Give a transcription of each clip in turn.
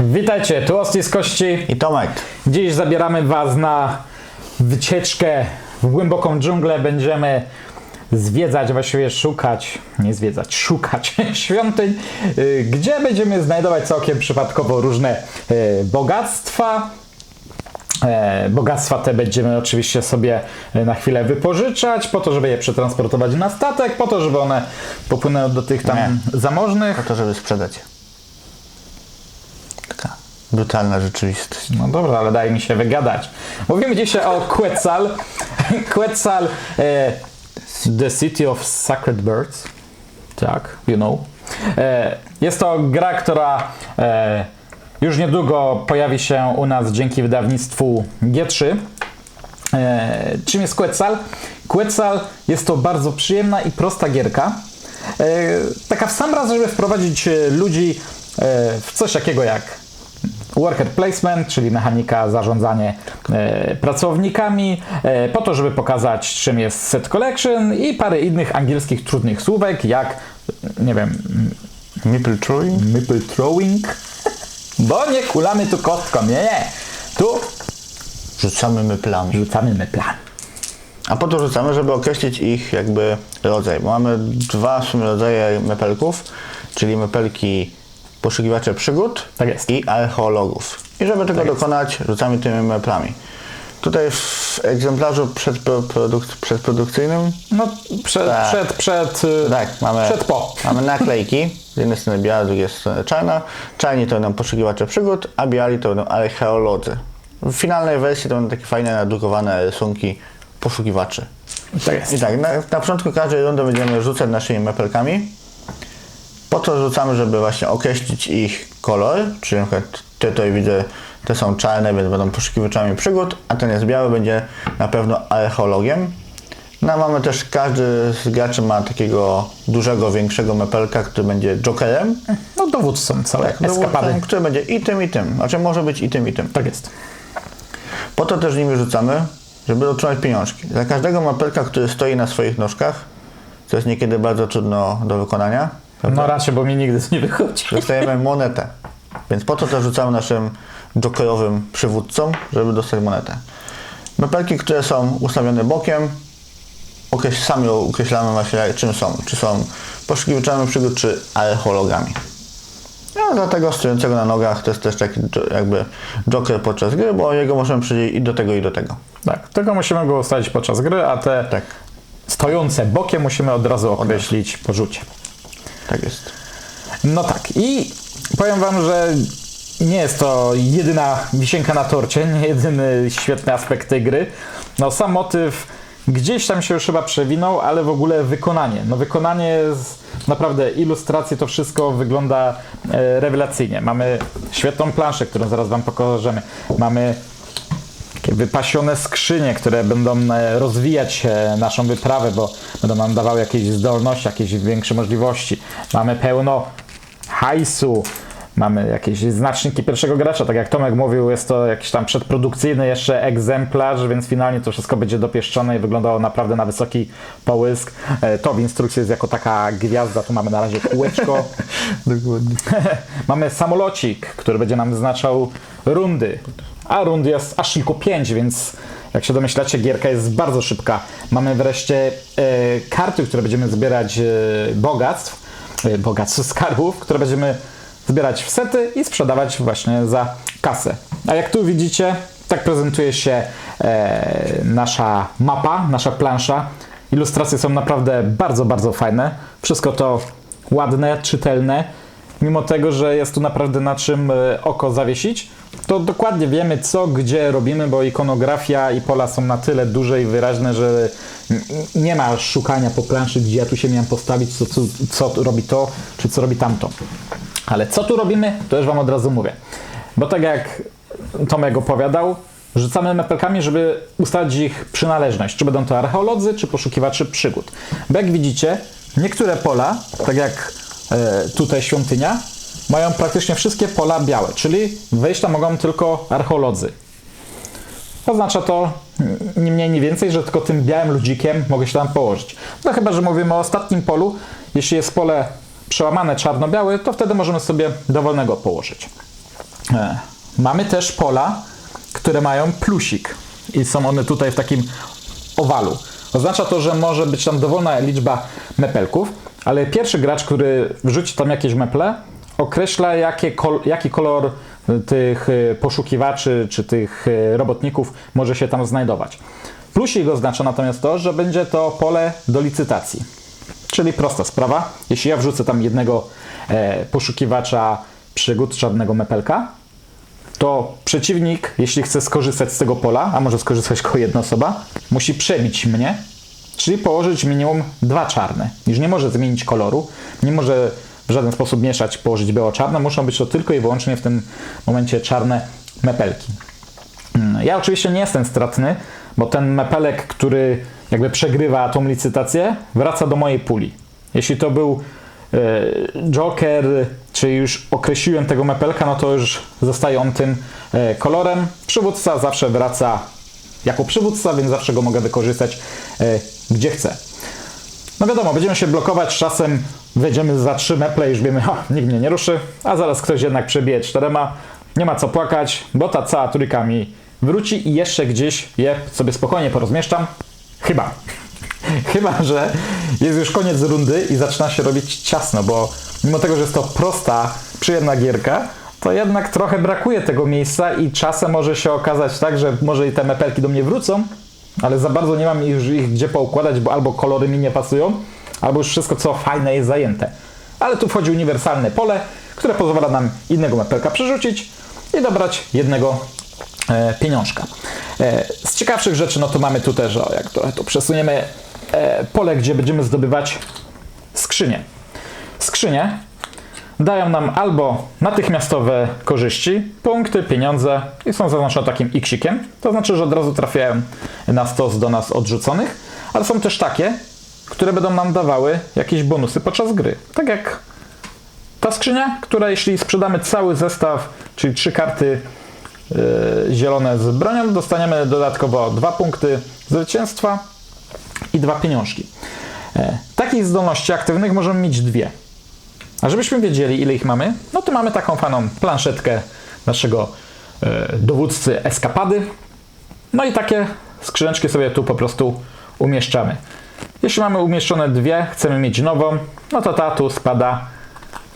Witajcie, tu Osti z Kości. I Tomek. Dziś zabieramy Was na wycieczkę w głęboką dżunglę. Będziemy zwiedzać, właściwie szukać, nie zwiedzać, szukać świątyń, y, gdzie będziemy znajdować całkiem przypadkowo różne y, bogactwa. E, Bogactwa te będziemy oczywiście sobie e, na chwilę wypożyczać, po to, żeby je przetransportować na statek, po to, żeby one popłynęły do tych tam Nie. zamożnych. Po to, żeby sprzedać. Brutalna rzeczywistość. No dobra, ale daj mi się wygadać. Mówimy dzisiaj o Quetzal. Quetzal, e, The City of Sacred Birds. Tak, you know. E, jest to gra, która e, już niedługo pojawi się u nas dzięki wydawnictwu G3. E, czym jest Quetzal? Quetzal jest to bardzo przyjemna i prosta gierka. E, taka w sam raz, żeby wprowadzić e, ludzi e, w coś takiego jak worker placement, czyli mechanika zarządzanie e, pracownikami, e, po to, żeby pokazać czym jest set collection i parę innych angielskich trudnych słówek, jak nie wiem, Maple? Maple throwing, bo nie kulamy tu kostką, nie, nie. Tu Rzucamy myplami. rzucamy meplami. A po to rzucamy, żeby określić ich jakby rodzaj. Bo mamy dwa w sumie rodzaje mepelków, czyli mepelki poszukiwacze przygód Tak i archeologów. I żeby tego dokonać, rzucamy tymi meplami. Tutaj w egzemplarzu przedproduk- przedprodukcyjnym No, przed, Tak. przed, przed, y, Tak, mamy, przed po. mamy naklejki. Z jednej strony biała, z drugiej strony czarna. Czarni to będą poszukiwacze przygód, a biali to będą archeolodzy. W finalnej wersji to będą takie fajne nadrukowane rysunki poszukiwaczy. Tak jest. I tak, na, na początku każdej rundy będziemy rzucać naszymi mepelkami. Po to rzucamy, żeby właśnie określić ich kolor, czyli na przykład te tutaj widzę, te są czarne, więc będą poszukiwaczami przygód, a ten jest biały, będzie na pewno archeologiem. No mamy też, każdy z graczy ma takiego dużego, większego mepelka, który będzie jokerem, No dowódcą całej eskapady. dowódcą, który będzie i tym, i tym. Znaczy może być i tym, i tym. Tak jest. Po to też nimi rzucamy, żeby otrzymać pieniążki. Za każdego mapelka, który stoi na swoich nóżkach, co jest niekiedy bardzo trudno do wykonania, No raczej, bo mi nigdy to nie wychodzi. dostajemy monetę. Więc po to też rzucamy naszym jokerowym przywódcom, żeby dostać monetę. Mapelki, które są ustawione bokiem, okreś- sami określamy właśnie czym są. Czy są poszukiwaczami przygód, czy archeologami. No, dlatego stojącego na nogach to jest też taki jakby joker podczas gry, bo jego możemy przydzielić i do tego, i do tego. Tak, tylko musimy go ustalić podczas gry, a te Tak, stojące bokiem musimy od razu określić po rzucie. Tak jest. No tak, i powiem Wam, że nie jest to jedyna wisienka na torcie, nie jedyny świetny aspekt tej gry. No sam motyw gdzieś tam się już chyba przewinął, ale w ogóle wykonanie. No wykonanie, naprawdę ilustracje, to wszystko wygląda e, rewelacyjnie. Mamy świetną planszę, którą zaraz Wam pokażemy. Mamy wypasione skrzynie, które będą e, rozwijać e, naszą wyprawę, bo będą nam dawały jakieś zdolności, jakieś większe możliwości. Mamy pełno hajsu, mamy jakieś znaczniki pierwszego gracza, tak jak Tomek mówił, jest to jakiś tam przedprodukcyjny jeszcze egzemplarz, więc finalnie to wszystko będzie dopieszczone i wyglądało naprawdę na wysoki połysk. E, To w instrukcji jest jako taka gwiazda, tu mamy na razie kółeczko. Dokładnie. Mamy samolocik, który będzie nam wyznaczał rundy. A rund jest aż tylko 5, więc jak się domyślacie, gierka jest bardzo szybka. Mamy wreszcie e, karty, które będziemy zbierać e, bogactw, e, bogactw skarbów, które będziemy zbierać w sety i sprzedawać właśnie za kasę. A jak tu widzicie, tak prezentuje się e, nasza mapa, nasza plansza. Ilustracje są naprawdę bardzo, bardzo fajne. Wszystko to ładne, czytelne mimo tego, że jest tu naprawdę na czym e, oko zawiesić, to dokładnie wiemy co, gdzie robimy, bo ikonografia i pola są na tyle duże i wyraźne, że nie ma szukania po planszy, gdzie ja tu się miałem postawić, co, co, co robi to, czy co robi tamto. Ale co tu robimy, to już Wam od razu mówię. Bo tak jak Tomek opowiadał, rzucamy mepelkami, żeby ustalić ich przynależność. Czy będą to archeolodzy, czy poszukiwacze przygód. Bo jak widzicie, niektóre pola, tak jak e, tutaj świątynia, mają praktycznie wszystkie pola białe, czyli wejść tam mogą tylko archeolodzy. Oznacza to ni mniej, ni więcej, że tylko tym białym ludzikiem mogę się tam położyć. No chyba, że mówimy o ostatnim polu. Jeśli jest pole przełamane czarno-białe, to wtedy możemy sobie dowolnego położyć. E, Mamy też pola, które mają plusik i są one tutaj w takim owalu. Oznacza to, że może być tam dowolna liczba mepelków, ale pierwszy gracz, który wrzuci tam jakieś meple, określa kol, jaki kolor tych e, poszukiwaczy czy tych e, robotników może się tam znajdować. Plusik oznacza natomiast to, że będzie to pole do licytacji. Czyli prosta sprawa. Jeśli ja wrzucę tam jednego e, poszukiwacza przygód czarnego mepelka, to przeciwnik, jeśli chce skorzystać z tego pola, a może skorzystać tylko jedna osoba, musi przebić mnie, czyli położyć minimum dwa czarne. Już nie może zmienić koloru, nie może w żaden sposób mieszać, położyć biało-czarne, muszą być to tylko i wyłącznie w tym momencie czarne mepelki. Mm, Ja oczywiście nie jestem stratny, bo ten mepelek, który jakby przegrywa tą licytację, wraca do mojej puli. Jeśli to był e, Joker, czy już określiłem tego mepelka, no to już zostaje on tym e, kolorem. Przywódca zawsze wraca jako przywódca, więc zawsze go mogę wykorzystać e, gdzie chcę. No wiadomo, będziemy się blokować, czasem wejdziemy za trzy meple i już wiemy, ha, nikt mnie nie ruszy, a zaraz ktoś jednak przebije czterema, nie ma co płakać, bo ta cała trójka mi wróci i jeszcze gdzieś je sobie spokojnie porozmieszczam. Chyba. Chyba, że jest już koniec rundy i zaczyna się robić ciasno, bo mimo tego, że jest to prosta, przyjemna gierka, to jednak trochę brakuje tego miejsca i czasem może się okazać tak, że może i te mepelki do mnie wrócą, ale za bardzo nie mam już ich gdzie poukładać, bo albo kolory mi nie pasują, albo już wszystko co fajne jest zajęte. Ale tu wchodzi uniwersalne pole, które pozwala nam innego mepelka przerzucić i dobrać jednego pieniążka. E, z ciekawszych rzeczy, no to mamy tu też, o, jak trochę tu przesuniemy e, pole, gdzie będziemy zdobywać skrzynie. Skrzynie dają nam albo natychmiastowe korzyści, punkty, pieniądze i są zaznaczone takim xikiem. To znaczy, że od razu trafiają na stos do nas odrzuconych, ale są też takie, które będą nam dawały jakieś bonusy podczas gry. Tak jak ta skrzynia, która jeśli sprzedamy cały zestaw, czyli trzy karty zielone z bronią, dostaniemy dodatkowo dwa punkty zwycięstwa i dwa pieniążki. E, takich zdolności aktywnych możemy mieć dwie. A żebyśmy wiedzieli, ile ich mamy, no to mamy taką fajną planszetkę naszego e, dowódcy eskapady. No i takie skrzyneczki sobie tu po prostu umieszczamy. Jeśli mamy umieszczone dwie, chcemy mieć nową, no to ta tu spada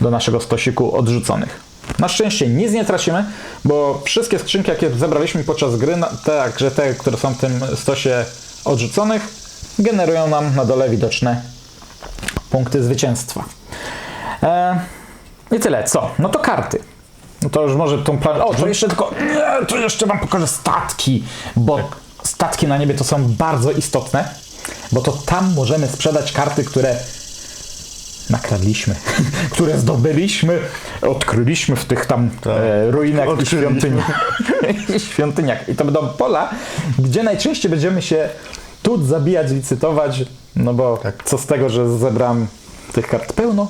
do naszego stosiku odrzuconych. Na szczęście nic nie tracimy, bo wszystkie skrzynki, jakie zebraliśmy podczas gry, także te, które są w tym stosie odrzuconych, generują nam na dole widoczne punkty zwycięstwa. E, I tyle, co? No to karty. No to już może tą plan... O, to jeszcze tylko... Nie, to jeszcze wam pokażę statki, bo statki na niebie to są bardzo istotne, bo to tam możemy sprzedać karty, które nakradliśmy, które zdobyliśmy, odkryliśmy w tych tam e, ruinach i świątyniach. I świątyniach. I to będą pola, gdzie najczęściej będziemy się tu zabijać, licytować, no bo Tak. co z tego, że zebrałem tych kart pełno,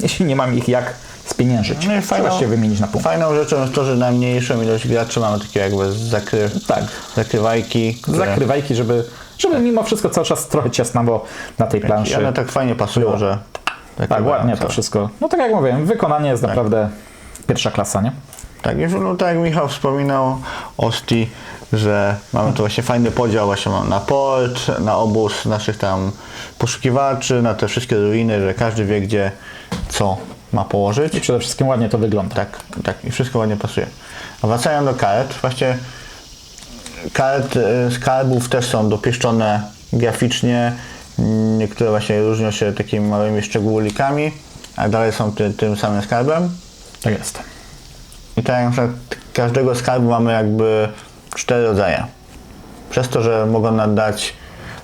jeśli nie mam ich jak spieniężyć. No Trzeba się wymienić na punkt. Fajną rzeczą jest to, że na mniejszą ilość graczy mamy takie jakby zakry, Tak. zakrywajki. które- Zakrywajki, żeby, żeby mimo wszystko cały czas trochę ciasno było na tej I planszy. one tak fajnie pasują, Było. że... Tak, zakrywają ładnie to całe. wszystko. No tak jak mówiłem, wykonanie jest naprawdę pierwsza klasa, nie? Tak, już no, tak jak Michał wspominał, Osti, że mamy tu właśnie fajny podział właśnie na port, na obóz naszych tam poszukiwaczy, na te wszystkie ruiny, że każdy wie gdzie co ma położyć. I przede wszystkim ładnie to wygląda. Tak, tak i wszystko ładnie pasuje. A wracając do kart, właśnie kart y, skarbów też są dopieszczone graficznie, niektóre właśnie różnią się takimi małymi szczególikami, a dalej są ty, tym samym skarbem. Tak jest. I tak na przykład każdego skarbu mamy jakby cztery rodzaje. Przez to, że mogą nam dać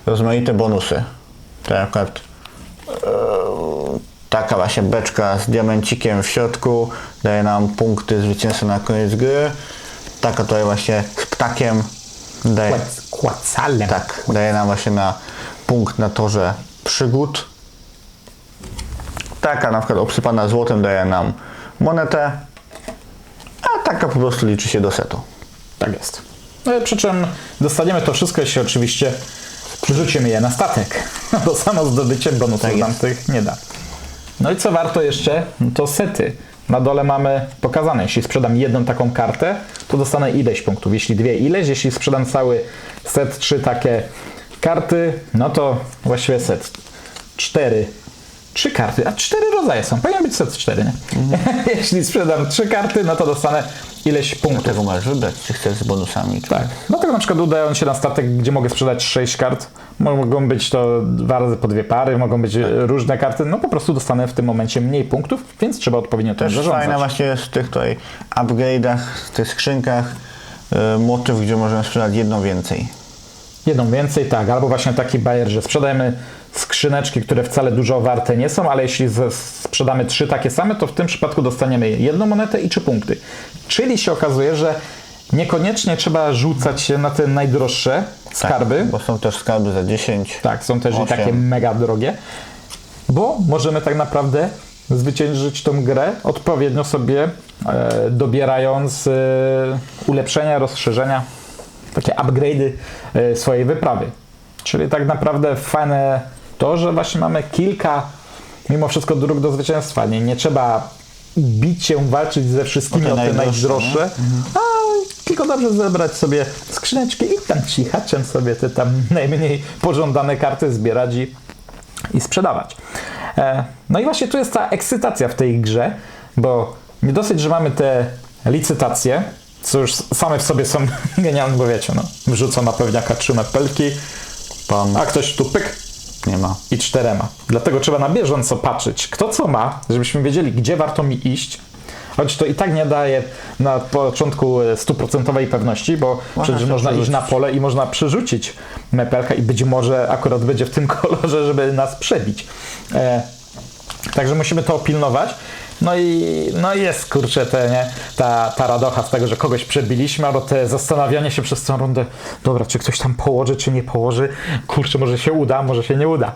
rozmaite bonusy. Tak jak na przykład e, taka właśnie beczka z diamencikiem w środku daje nam punkty zwycięstwa na koniec gry. Taka tutaj właśnie z ptakiem daje, Kłac- Kłacalem. tak, daje nam właśnie na punkt na torze przygód. Taka na przykład obsypana złotem daje nam monetę, a taka po prostu liczy się do setu. Tak jest. No, i przy czym dostaniemy to wszystko, jeśli oczywiście przerzucimy je na statek. No to samo zdobycie bonusów Tak nam tych nie da. No i co warto jeszcze? No to sety. na dole mamy pokazane, jeśli sprzedam jedną taką kartę, to dostanę ileś punktów, jeśli dwie ileś, jeśli sprzedam cały set, trzy takie karty, no to właściwie set cztery, trzy karty, a cztery rodzaje są, powinien być set cztery, nie? jeśli sprzedam trzy karty, no to dostanę ileś punktów. Tego możesz wybrać, czy chcesz z bonusami. Czy... Tak. Dlatego na przykład udając się na statek, gdzie mogę sprzedać 6 kart, mogą być to dwa razy po dwie pary, mogą być e, różne karty, no po prostu dostanę w tym momencie mniej punktów, więc trzeba odpowiednio Też zarządzać. fajne właśnie jest w tych tutaj upgrade'ach, w tych skrzynkach y, motyw, gdzie możemy sprzedać jedną więcej. Jedną więcej, tak, albo właśnie taki bajer, że sprzedajemy skrzyneczki, które wcale dużo warte nie są, ale jeśli sprzedamy trzy takie same, to w tym przypadku dostaniemy jedną monetę i trzy punkty. Czyli się okazuje, że niekoniecznie trzeba rzucać się na te najdroższe skarby, Tak, bo są też skarby za 10. Tak, są też i Osiem. takie mega drogie, bo możemy tak naprawdę zwyciężyć tą grę odpowiednio sobie e, dobierając e, ulepszenia, rozszerzenia, takie upgrade'y e, swojej wyprawy. Czyli tak naprawdę fajne to, że właśnie mamy kilka mimo wszystko dróg do zwycięstwa. Nie, nie trzeba bić się, walczyć ze wszystkimi O te o te najdroższe, najdroższe, a tylko dobrze zebrać sobie skrzyneczki i tam cichaczem sobie te tam najmniej pożądane karty zbierać i, i sprzedawać. E, no i właśnie tu jest ta ekscytacja w tej grze, bo nie dosyć, że mamy te licytacje, co już same w sobie są genialne, bo wiecie, no, wrzucą na pewniaka trzy mepelki, Pam, a ktoś tu pyk, nie ma. i czterema. Dlatego trzeba na bieżąco patrzeć, kto co ma, żebyśmy wiedzieli, gdzie warto mi iść. Choć to i tak nie daje na początku e, stuprocentowej pewności, bo przecież można iść przerzucić. na pole i można przerzucić mepelka i być może akurat będzie w tym kolorze, żeby nas przebić. E, Także musimy to opilnować. No i no jest, kurczę, te, nie, ta, ta radocha z tego, że kogoś przebiliśmy, albo te zastanawianie się przez tą rundę, dobra, czy ktoś tam położy, czy nie położy, kurczę, może się uda, może się nie uda.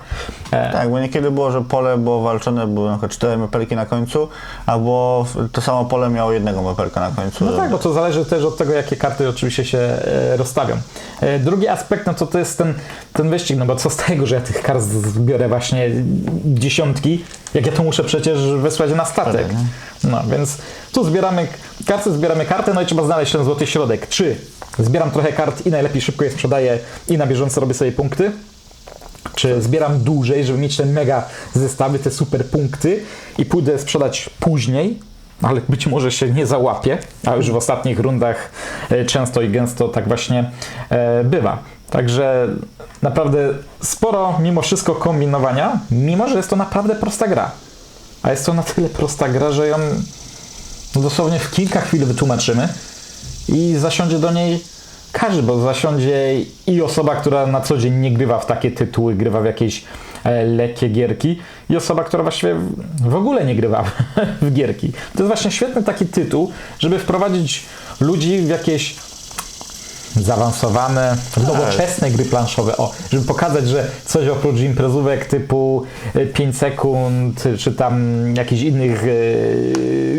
E, Tak, bo niekiedy było, że pole było walczone, były na cztery mepelki na końcu, albo to samo pole miało jednego mepelka na końcu. No tak, bo to zależy też od tego, jakie karty oczywiście się e, rozstawią. E, drugi aspekt, no to to jest ten, ten wyścig, no bo co z tego, że ja tych kart zbiorę właśnie dziesiątki, jak ja to muszę przecież wysłać na statek. No, więc tu zbieramy karty, zbieramy kartę, no i trzeba znaleźć ten złoty środek. Czy zbieram trochę kart i najlepiej szybko je sprzedaję i na bieżąco robię sobie punkty, czy zbieram dłużej, żeby mieć te mega zestawy, te super punkty i pójdę sprzedać później, ale być może się nie załapię, a już w ostatnich rundach e, często i gęsto tak właśnie e, bywa. Także naprawdę sporo mimo wszystko kombinowania, mimo że jest to naprawdę prosta gra. A jest to na tyle prosta gra, że ją dosłownie w kilka chwil wytłumaczymy i zasiądzie do niej każdy, bo zasiądzie i osoba, która na co dzień nie grywa w takie tytuły, grywa w jakieś e, lekkie gierki i osoba, która właściwie w ogóle nie grywa w gierki. To jest właśnie świetny taki tytuł, żeby wprowadzić ludzi w jakieś zaawansowane, nowoczesne gry planszowe, o, żeby pokazać, że coś oprócz imprezówek typu e, 5 sekund, czy tam jakichś innych e,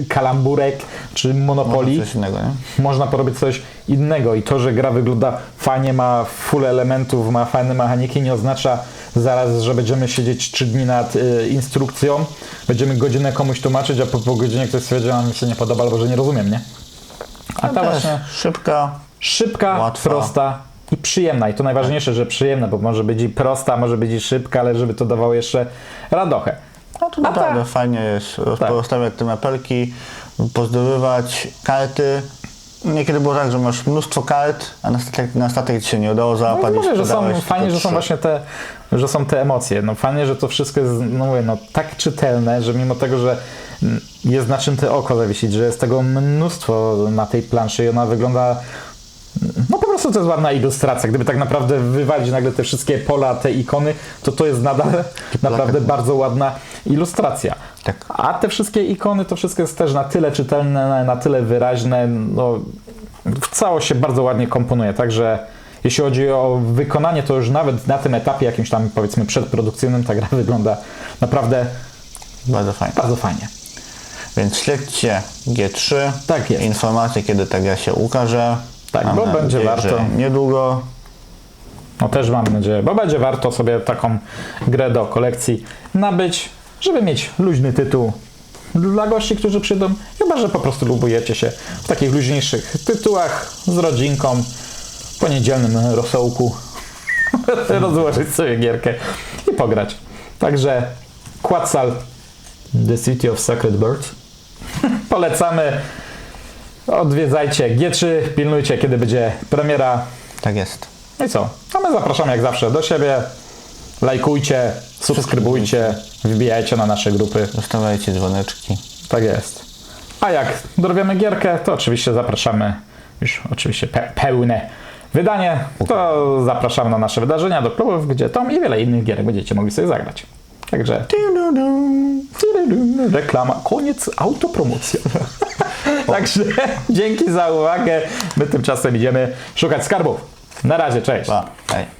kalamburek, czy Monopoli, innego, można porobić coś innego. I to, że gra wygląda fajnie, ma full elementów, ma fajne mechaniki, nie oznacza zaraz, że będziemy siedzieć 3 dni nad y, instrukcją, będziemy godzinę komuś tłumaczyć, a po, po godzinie ktoś stwierdzi, że mi się nie podoba albo że nie rozumiem, nie? A ta Też właśnie Szybka, szybka, Łatwa. prosta i przyjemna. I to najważniejsze, że przyjemna, bo może być i prosta, może być i szybka, ale żeby to dawało jeszcze radochę. no to naprawdę tak. fajnie jest Tak. rozstawiać te mepelki, pozdobywać karty. Niekiedy było tak, że masz mnóstwo kart, a na statek, na statek ci się nie udało No załapać. i mówię, że są fajnie, że są właśnie te, że są te emocje. No fajnie, że to wszystko jest, no mówię, no tak czytelne, że mimo tego, że jest na czym te oko zawiesić, że jest tego mnóstwo na tej planszy i ona wygląda no po prostu to jest ładna ilustracja. Gdyby tak naprawdę wywalić nagle te wszystkie pola, te ikony, to to jest nadal naprawdę bardzo ładna ilustracja. Tak. A te wszystkie ikony, to wszystko jest też na tyle czytelne, na, na tyle wyraźne, no w całość się bardzo ładnie komponuje, także jeśli chodzi o wykonanie, to już nawet na tym etapie jakimś tam powiedzmy przedprodukcyjnym ta gra wygląda naprawdę Bardzo fajnie. bardzo fajnie. Więc śledźcie G3. Tak jest. Informacje, kiedy ta gra się ukaże. Tak, Mam bo będzie nadzieję, warto. że Niedługo. No też mam nadzieję, bo będzie warto sobie taką grę do kolekcji nabyć, żeby mieć luźny tytuł dla gości, którzy przyjdą, chyba że po prostu lubujecie się w takich luźniejszych tytułach z rodzinką, po niedzielnym rosołku rozłożyć sobie gierkę i pograć. Także Quetzal, The City of Sacred Birds. Polecamy. Odwiedzajcie G3, pilnujcie kiedy będzie premiera. Tak jest. No i co? A my zapraszamy jak zawsze do siebie. Lajkujcie, subskrybujcie, wbijajcie na nasze grupy. Zostawiajcie dzwoneczki. Tak jest. A jak dorwiemy gierkę, to oczywiście zapraszamy już oczywiście pe pełne wydanie. To zapraszamy na nasze wydarzenia do klubów, gdzie Tom i wiele innych gierek będziecie mogli sobie zagrać. Także reklama, koniec autopromocja. Także dzięki za uwagę. My tymczasem idziemy szukać skarbów. Na razie, cześć. Pa. Hej.